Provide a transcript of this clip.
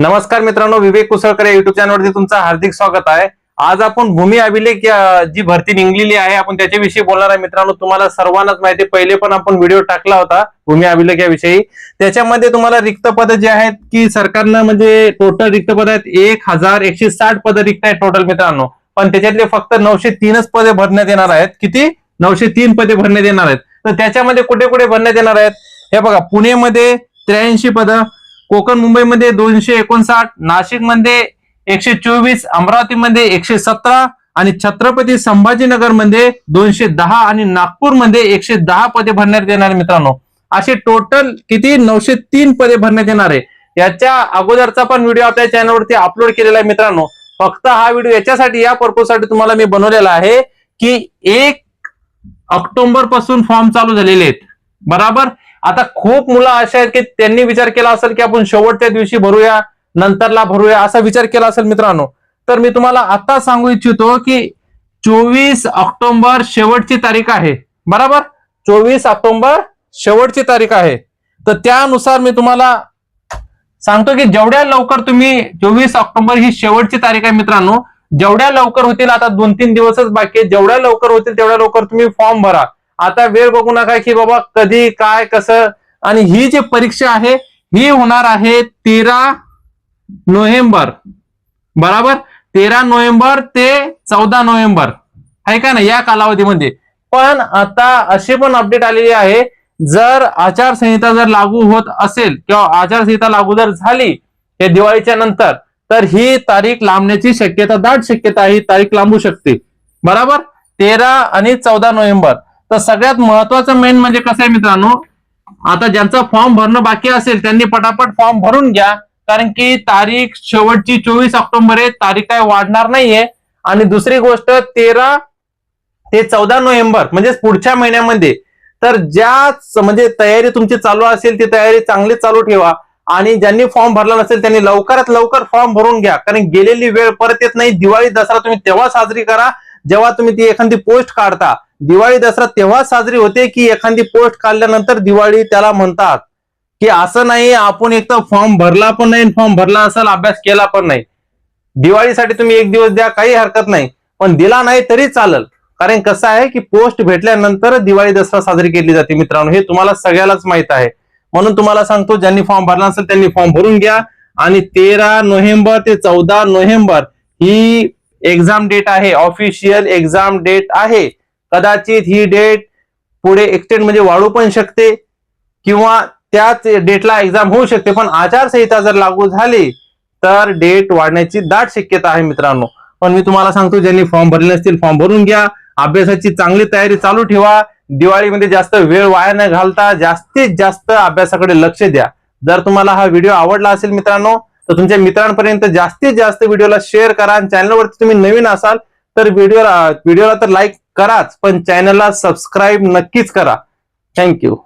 नमस्कार मित्रांनो विवेक कुसळकर या युट्यूब चॅनलवरती तुमचं हार्दिक स्वागत आहे. आज आपण भूमी अभिलेख जी भरती निघलेली आहे आपण त्याच्याविषयी बोलणार आहे. मित्रांनो तुम्हाला सर्वांनाच माहिती पहिले पण आपण व्हिडिओ टाकला होता भूमी अभिलेख याविषयी. त्याच्यामध्ये तुम्हाला रिक्त पद जे आहेत की सरकारनं म्हणजे टोटल रिक्त पद आहेत एक हजार एकशे साठ पद रिक्त आहेत टोटल मित्रांनो. पण त्याच्यातले फक्त नऊशे तीनच पदे भरण्यात येणार आहेत. किती? नऊशे तीन पदे भरण्यात येणार आहेत. तर त्याच्यामध्ये कुठे कुठे भरण्यात येणार आहेत? हे बघा पुणेमध्ये त्र्याऐंशी पदं कोकण मुंबईमध्ये दोनशे एकोणसाठ नाशिकमध्ये एकशे चोवीस अमरावतीमध्ये एकशे सतरा आणि छत्रपती संभाजीनगरमध्ये दोनशे दहा आणि नागपूरमध्ये एकशे दहा पदे भरण्यात येणार मित्रांनो. असे टोटल किती? नऊशे तीन पदे भरण्यात येणार आहे. याच्या अगोदरचा पण व्हिडिओ आपल्या चॅनलवरती अपलोड केलेला आहे मित्रांनो. फक्त हा व्हिडिओ याच्यासाठी या पर्पजसाठी तुम्हाला मी बनवलेला आहे की एक ऑक्टोबरपासून फॉर्म चालू झालेले आहेत. बराबर? आता खूप मुलं अशा आहेत की त्यांनी विचार केला असेल की आपण शेवटच्या दिवशी भरूया नंतरला भरूया असा विचार केला असेल मित्रांनो. तर मी तुम्हाला आता सांगू इच्छितो की चोवीस ऑक्टोबर शेवटची तारीख आहे. बरोबर? चोवीस ऑक्टोबर शेवटची तारीख आहे. तर त्यानुसार मी तुम्हाला सांगतो की जेवढ्या लवकर तुम्ही चोवीस ऑक्टोबर ही शेवटची तारीख आहे मित्रांनो जेवढ्या लवकर होतील आता दोन तीन दिवसच बाकी जेवढ्या लवकर होतील तेवढ्या लवकर तुम्ही फॉर्म भरा. आता वेळ बघू नका की बाबा कधी काय कसं. आणि ही जी परीक्षा आहे ही होणार आहे तेरा नोव्हेंबर. बराबर? तेरा नोव्हेंबर ते चौदा नोव्हेंबर. आहे का ना या कालावधीमध्ये. पण आता अशी पण अपडेट आलेली आहे जर आचारसंहिता जर लागू होत असेल किंवा आचारसंहिता लागू जर झाली हे दिवाळीच्या नंतर तर ही तारीख लांबण्याची शक्यता दाट शक्यता ही तारीख लांबू शकते. बराबर? तेरा आणि चौदा नोव्हेंबर. तर सगळ्यात महत्वाचं मेन म्हणजे कसं आहे मित्रांनो आता ज्यांचा फॉर्म भरणं बाकी असेल त्यांनी पटापट फॉर्म भरून घ्या. कारण की तारीख शेवटची चोवीस ऑक्टोबर आहे तारीख काय वाढणार नाहीये. आणि दुसरी गोष्ट तेरा ते चौदा नोव्हेंबर म्हणजे पुढच्या महिन्यामध्ये. तर ज्या म्हणजे तयारी तुमची चालू असेल ती तयारी चांगली चालू ठेवा. आणि ज्यांनी फॉर्म भरला नसेल त्यांनी लवकरात लवकर फॉर्म भरून घ्या. कारण गेलेली वेळ परत येत नाही. दिवाळी दसरा तुम्ही तेव्हा साजरी करा जेव्हा तुम्ही ती एखादी पोस्ट काढता. दिवाळी दसरा तेव्हा साजरी होते की एखादी पोस्ट काढल्यानंतर दिवाळी त्याला म्हणतात की असं नाही आपण एक तर फॉर्म भरला पण नाही फॉर्म भरला असेल अभ्यास केला पण नाही. दिवाळीसाठी तुम्ही एक दिवस द्या काही हरकत नाही. पण दिला नाही तरी चालल. कारण कसं आहे की पोस्ट भेटल्यानंतर दिवाळी दसरा साजरी केली जाते मित्रांनो. हे तुम्हाला सगळ्यालाच माहीत आहे. म्हणून तुम्हाला सांगतो ज्यांनी फॉर्म भरला असेल त्यांनी फॉर्म भरून घ्या. आणि तेरा नोव्हेंबर ते चौदा नोव्हेंबर ही एक्झाम डेट आहे. ऑफिशियल एक्झाम डेट आहे. कदाचित ही डेट पुढे एक्सटेंड म्हणजे वाढू पण शकते किंवा त्याच डेटला एक्झाम होऊ शकते. पण आचारसंहिता जर लागू झाली तर डेट वाढण्याची दाट शक्यता आहे मित्रांनो. पण मी तुम्हाला सांगतो ज्यांनी फॉर्म भरले नसतील फॉर्म भरून घ्या. अभ्यासाची चांगली तयारी चालू ठेवा. दिवाळीमध्ये जास्त वेळ वाया न घालता जास्तीत जास्त अभ्यासाकडे लक्ष द्या. जर तुम्हाला हा व्हिडिओ आवडला असेल मित्रांनो तर तुमच्या मित्रांपर्यंत जास्तीत जास्त व्हिडिओला शेअर करा. आणि चॅनलवरती तुम्ही नवीन असाल तर व्हिडिओला व्हिडिओला तर लाईक कराच पण चॅनलला सबस्क्राईब नक्कीच करा. थँक्यू